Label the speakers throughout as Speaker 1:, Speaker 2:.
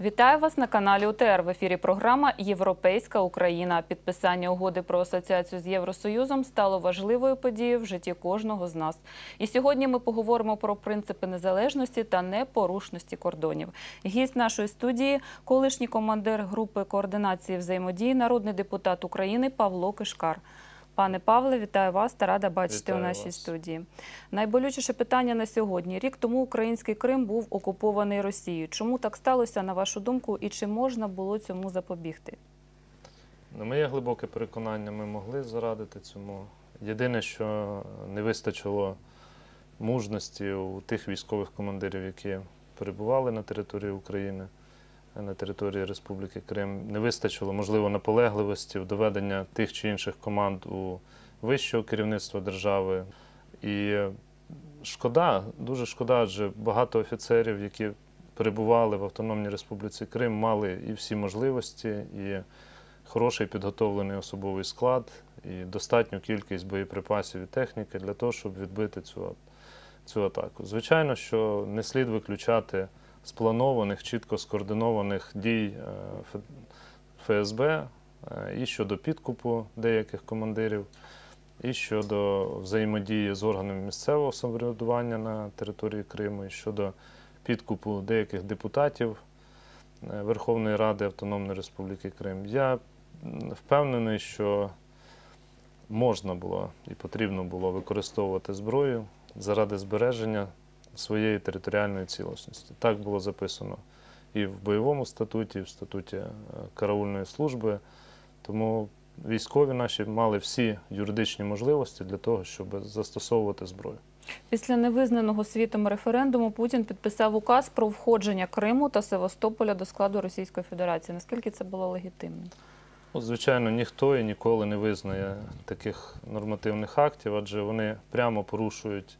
Speaker 1: Вітаю вас на каналі УТР. В ефірі програма Європейська Україна. Підписання угоди про асоціацію з Євросоюзом стало важливою подією в житті кожного з нас. І сьогодні ми поговоримо про принципи незалежності та непорушності кордонів. Гість нашої студії, колишній командир групи координації взаємодії, народний депутат України Павло Кишкар. Пане Павле, вітаю вас та рада бачити
Speaker 2: Вітаю
Speaker 1: у нашій
Speaker 2: вас.
Speaker 1: студії. Найболючіше питання на сьогодні. Рік тому український Крим був окупований Росією. Чому так сталося, на вашу думку, і чи можна було цьому запобігти?
Speaker 2: На моє глибоке переконання, ми могли зарадити цьому. Єдине, що не вистачило мужності у тих військових командирів, які перебували на території України, на території Республіки Крим, не вистачило, можливо, наполегливості в доведення тих чи інших команд у вищого керівництва держави. І шкода, дуже шкода, адже багато офіцерів, які перебували в Автономній Республіці Крим, мали і всі можливості, і хороший підготовлений особовий склад, і достатню кількість боєприпасів і техніки для того, щоб відбити цю, цю атаку. Звичайно, що не слід виключати спланованих, чітко скоординованих дій е, ФСБ е, і щодо підкупу деяких командирів, і щодо взаємодії з органами місцевого самоврядування на території Криму, і щодо підкупу деяких депутатів е, Верховної Ради Автономної Республіки Крим. Я впевнений, що можна було і потрібно було використовувати зброю заради збереження своєї територіальної цілісності. Так було записано і в бойовому статуті, і в статуті е, караульної служби. Тому військові наші мали всі юридичні можливості для того, щоб застосовувати зброю.
Speaker 1: Після невизнаного світом референдуму Путін підписав указ про входження Криму та Севастополя до складу Російської Федерації. Наскільки це було легітимно?
Speaker 2: Ну, звичайно, ніхто і ніколи не визнає таких нормативних актів, адже вони прямо порушують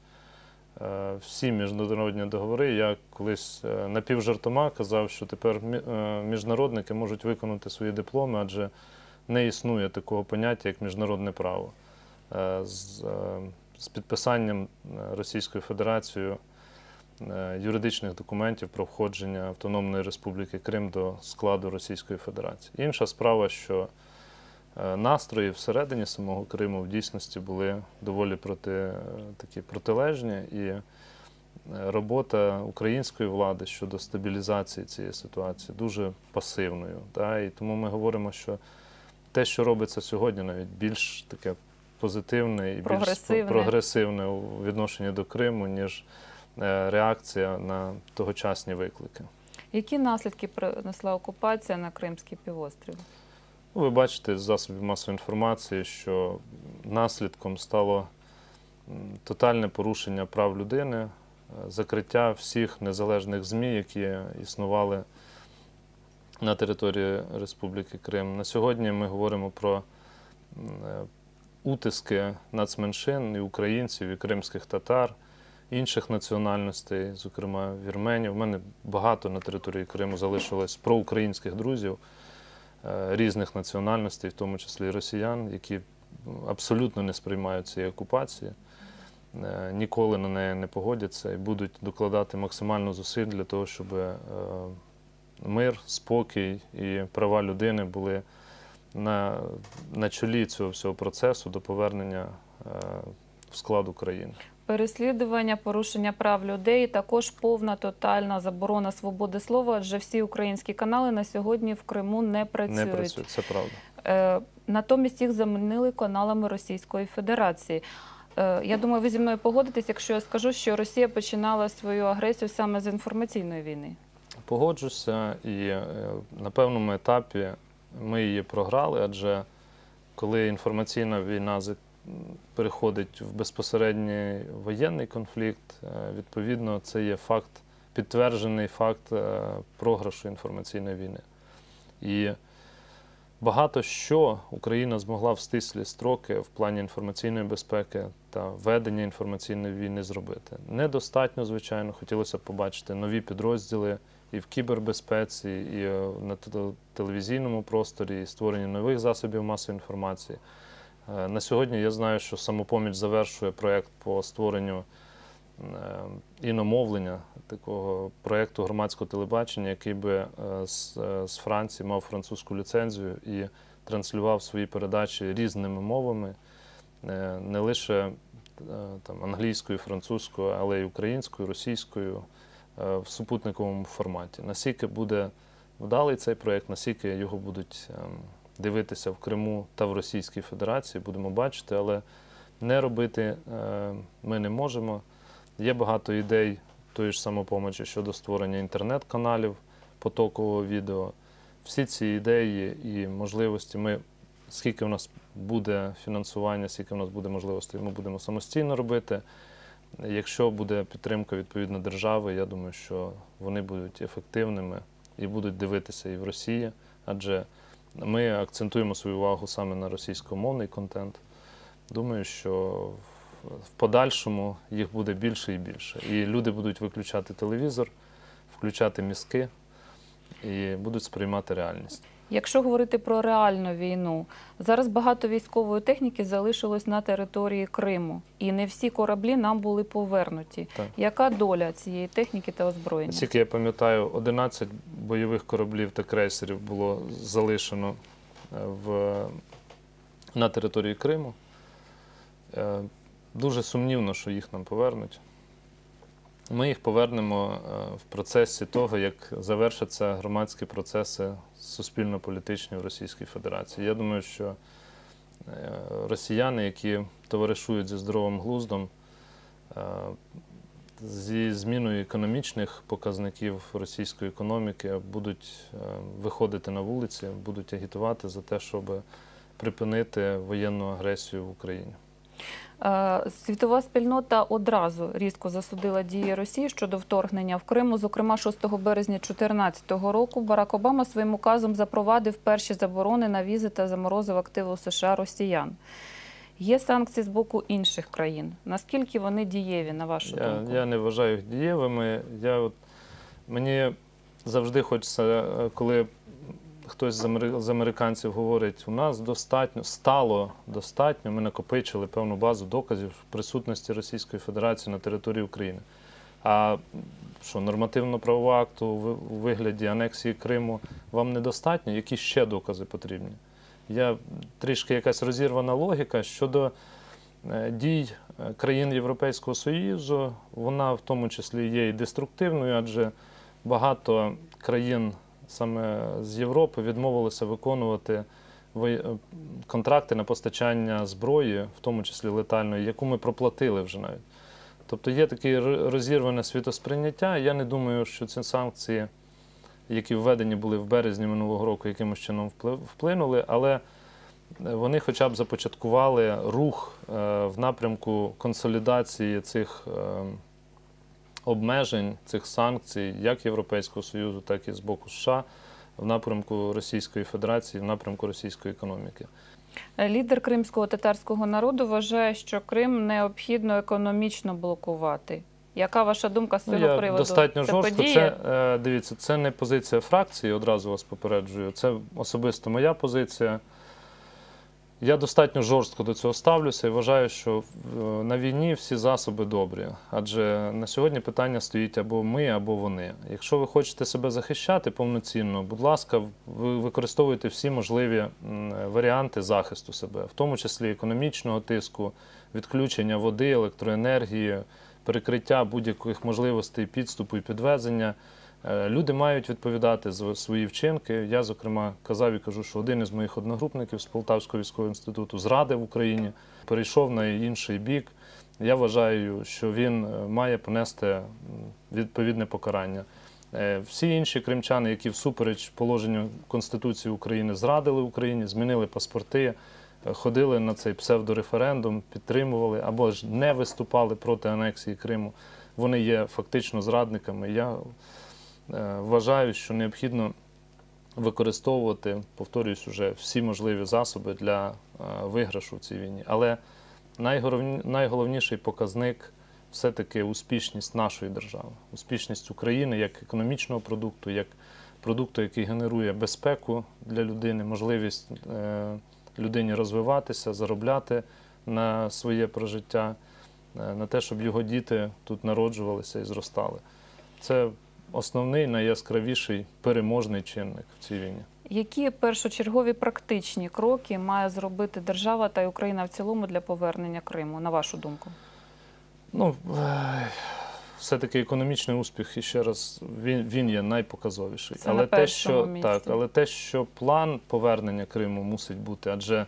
Speaker 2: всі міжнародні договори. Я колись е, напівжартома казав, що тепер е, міжнародники можуть виконати свої дипломи, адже не існує такого поняття, як міжнародне право. Е, з, е, підписанням е, Російською Федерацією е, юридичних документів про входження Автономної Республіки Крим до складу Російської Федерації. Інша справа, що е, настрої всередині самого Криму в дійсності були доволі проти, е, такі протилежні, і е, робота української влади щодо стабілізації цієї ситуації дуже пасивною. Та? І тому ми говоримо, що те, що робиться сьогодні, навіть більш таке позитивне і більш
Speaker 1: Прогресивне.
Speaker 2: прогресивне у відношенні до Криму, ніж е, реакція на тогочасні виклики.
Speaker 1: Які наслідки принесла окупація на Кримський півострів?
Speaker 2: Ну, Ви бачите з засобів масової інформації, що наслідком стало тотальне порушення прав людини, е, закриття всіх незалежних ЗМІ, які існували на території Республіки Крим. На сьогодні ми говоримо про е, утиски нацменшин і українців, і кримських татар, інших національностей, зокрема вірменів. У мене багато на території Криму залишилось проукраїнських друзів різних національностей, в тому числі росіян, які абсолютно не сприймають цієї окупації, е, ніколи на неї не погодяться і будуть докладати максимально зусиль для того, щоб е, мир, спокій і права людини були на, на чолі цього всього процесу до повернення в склад України.
Speaker 1: Переслідування, порушення прав людей, також повна тотальна заборона свободи слова, адже всі українські канали на сьогодні в Криму не працюють.
Speaker 2: Не працює, це правда.
Speaker 1: Е, Натомість їх замінили каналами Російської Федерації. Е, Я думаю, ви зі мною погодитесь, якщо я скажу, що Росія починала свою агресію саме з інформаційної війни.
Speaker 2: Погоджуся, і е, на певному етапі ми її програли, адже коли інформаційна війна переходить в безпосередній воєнний конфлікт, е, відповідно, це є факт, підтверджений факт е, програшу інформаційної війни. І багато що Україна змогла в стислі строки в плані інформаційної безпеки та ведення інформаційної війни зробити. Недостатньо, звичайно, хотілося б побачити нові підрозділи і в кібербезпеці, і е, на телевізійному просторі, і створення нових засобів масової інформації. Е, На сьогодні я знаю, що самопоміч завершує проєкт по створенню іномовлення такого проєкту громадського телебачення, який би е, з, е, Франції мав французьку ліцензію і транслював свої передачі різними мовами, е, не лише е, там, англійською, французькою, але й українською, російською е, в супутниковому форматі. Наскільки буде вдалий цей проєкт, наскільки його будуть ем, дивитися в Криму та в Російській Федерації, будемо бачити, але не робити е, ми не можемо. Є багато ідей тої ж самопомочі щодо створення інтернет-каналів потокового відео. Всі ці ідеї і можливості ми, скільки в нас буде фінансування, скільки в нас буде можливостей, ми будемо самостійно робити. Якщо буде підтримка відповідно держави, я думаю, що вони будуть ефективними і будуть дивитися і в Росії, адже ми акцентуємо свою увагу саме на російськомовний контент. Думаю, що в- подальшому їх буде більше і більше. І люди будуть виключати телевізор, включати мізки і будуть сприймати реальність.
Speaker 1: Якщо говорити про реальну війну, зараз багато військової техніки залишилось на території Криму, і не всі кораблі нам були повернуті.
Speaker 2: Так.
Speaker 1: Яка доля цієї техніки та озброєння?
Speaker 2: Наскільки я пам'ятаю, 11 бойових кораблів та крейсерів було залишено е, в, на території Криму. Е, Дуже сумнівно, що їх нам повернуть. Ми їх повернемо е, в процесі того, як завершаться громадські процеси суспільно-політичні в Російській Федерації. Я думаю, що е, росіяни, які товаришують зі здоровим глуздом, е, зі зміною економічних показників російської економіки будуть виходити на вулиці, будуть агітувати за те, щоб припинити воєнну агресію в Україні.
Speaker 1: Е, Світова спільнота одразу різко засудила дії Росії щодо вторгнення в Криму. Зокрема, 6 березня 2014 року Барак Обама своїм указом запровадив перші заборони на візи та заморозив активи у США росіян. Є санкції з боку інших країн. Наскільки вони дієві, на вашу
Speaker 2: Я,
Speaker 1: думку?
Speaker 2: я не вважаю їх дієвими. Я от, мені завжди хочеться, е, коли хтось з, американців говорить, у нас достатньо стало достатньо, ми накопичили певну базу доказів присутності Російської Федерації на території України. А що нормативно-правового акту у вигляді анексії Криму вам недостатньо? Які ще докази потрібні? Я трішки якась розірвана логіка щодо е, дій е, країн Європейського Союзу. Вона в тому числі є і деструктивною, адже багато країн саме з Європи відмовилися виконувати е, контракти на постачання зброї, в тому числі летальної, яку ми проплатили вже навіть. Тобто є таке розірване світосприйняття. Я не думаю, що ці санкції, які введені були в березні минулого року, якимось чином вплинули, але е, вони хоча б започаткували рух е, в напрямку консолідації цих е, обмежень, цих санкцій, як Європейського Союзу, так і з боку США, в напрямку Російської Федерації, в напрямку російської економіки.
Speaker 1: Лідер кримського татарського народу вважає, що Крим необхідно економічно блокувати. Яка ваша думка з
Speaker 2: Ну,
Speaker 1: цього
Speaker 2: я
Speaker 1: приводу?
Speaker 2: достатньо
Speaker 1: Це
Speaker 2: жорстко.
Speaker 1: подіє?
Speaker 2: Це е, дивіться, це не позиція фракції, одразу вас попереджую. Це особисто моя позиція. Я достатньо жорстко до цього ставлюся і вважаю, що е, на війні всі засоби добрі. Адже на сьогодні питання стоїть або ми, або вони. Якщо ви хочете себе захищати повноцінно, будь ласка, ви використовуйте всі можливі варіанти захисту себе, в тому числі економічного тиску, відключення води, електроенергії, перекриття будь-яких можливостей підступу і підвезення. Е, Люди мають відповідати за свої вчинки. Я, зокрема, казав і кажу, що один із моїх одногрупників з Полтавського військового інституту зрадив Україні, перейшов на інший бік. Я вважаю, що він е, має понести відповідне покарання. Е, Всі інші кримчани, які всупереч положенню Конституції України зрадили Україні, змінили паспорти, ходили на цей псевдореферендум, підтримували або ж не виступали проти анексії Криму, вони є фактично зрадниками. Я вважаю, що необхідно використовувати, повторююсь, уже всі можливі засоби для е, виграшу в цій війні. Але найголовніший показник все-таки успішність нашої держави, успішність України як економічного продукту, як продукту, який генерує безпеку для людини, можливість е, людині розвиватися, заробляти на своє прожиття. е, на те, щоб його діти тут народжувалися і зростали. Це основний найяскравіший переможний чинник в цій війні.
Speaker 1: Які першочергові практичні кроки має зробити держава та Україна в цілому для повернення Криму, на вашу думку?
Speaker 2: Ну, е, все-таки економічний успіх, і ще раз, він, він є найпоказовіший.
Speaker 1: Це
Speaker 2: але
Speaker 1: на
Speaker 2: те, що,
Speaker 1: місці.
Speaker 2: так, але те, що план повернення Криму мусить бути, адже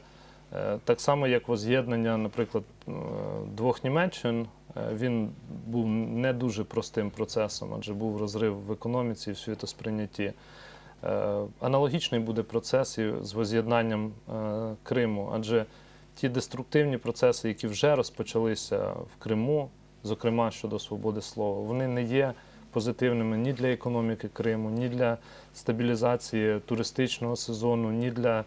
Speaker 2: так само, як воз'єднання, наприклад, е, двох Німеччин, е, він був не дуже простим процесом, адже був розрив в економіці і в світосприйнятті. Е, Аналогічний буде процес і з воз'єднанням е, Криму, адже ті деструктивні процеси, які вже розпочалися в Криму, зокрема щодо свободи слова, вони не є позитивними ні для економіки Криму, ні для стабілізації туристичного сезону, ні для е,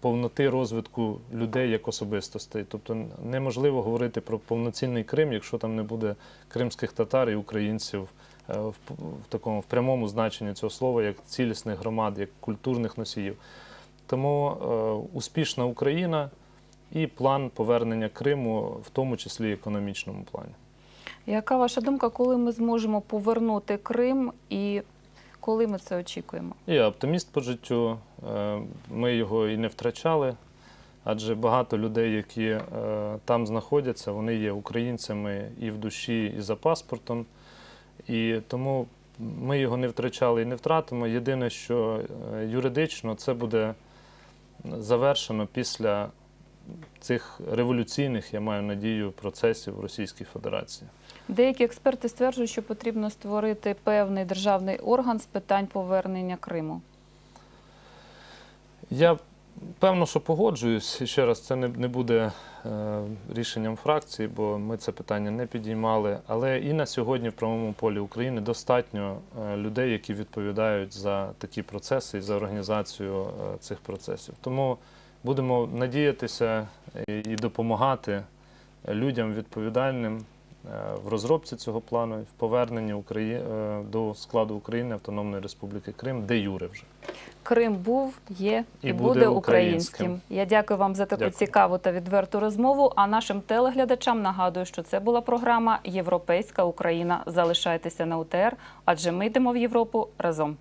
Speaker 2: повноти розвитку людей як особистостей. Тобто неможливо говорити про повноцінний Крим, якщо там не буде кримських татар і українців е, в, такому в прямому значенні цього слова, як цілісних громад, як культурних носіїв. Тому е, успішна Україна і план повернення Криму, в тому числі економічному плані.
Speaker 1: Яка ваша думка, коли ми зможемо повернути Крим і коли ми це очікуємо?
Speaker 2: Я оптиміст по життю. Е, Ми його і не втрачали, адже багато людей, які е, там знаходяться, вони є українцями і в душі, і за паспортом. І тому ми його не втрачали і не втратимо. Єдине, що е, юридично це буде завершено після цих революційних, я маю надію, процесів в Російській Федерації.
Speaker 1: Деякі експерти стверджують, що потрібно створити певний державний орган з питань повернення Криму.
Speaker 2: Я певно, що погоджуюсь. І ще раз, це не, буде е, рішенням фракції, бо ми це питання не підіймали. Але і на сьогодні в правовому полі України достатньо е, людей, які відповідають за такі процеси і за організацію е, цих процесів. Тому будемо надіятися і, допомагати людям відповідальним в розробці цього плану, і в поверненні Украї... е, до складу України Автономної Республіки Крим, де Юре вже.
Speaker 1: Крим був, є і,
Speaker 2: І
Speaker 1: буде,
Speaker 2: буде
Speaker 1: українським.
Speaker 2: українським.
Speaker 1: Я дякую вам за таку
Speaker 2: Дякую.
Speaker 1: цікаву та відверту розмову. А нашим телеглядачам нагадую, що це була програма Європейська Україна. Залишайтеся на УТР, адже ми йдемо в Європу разом.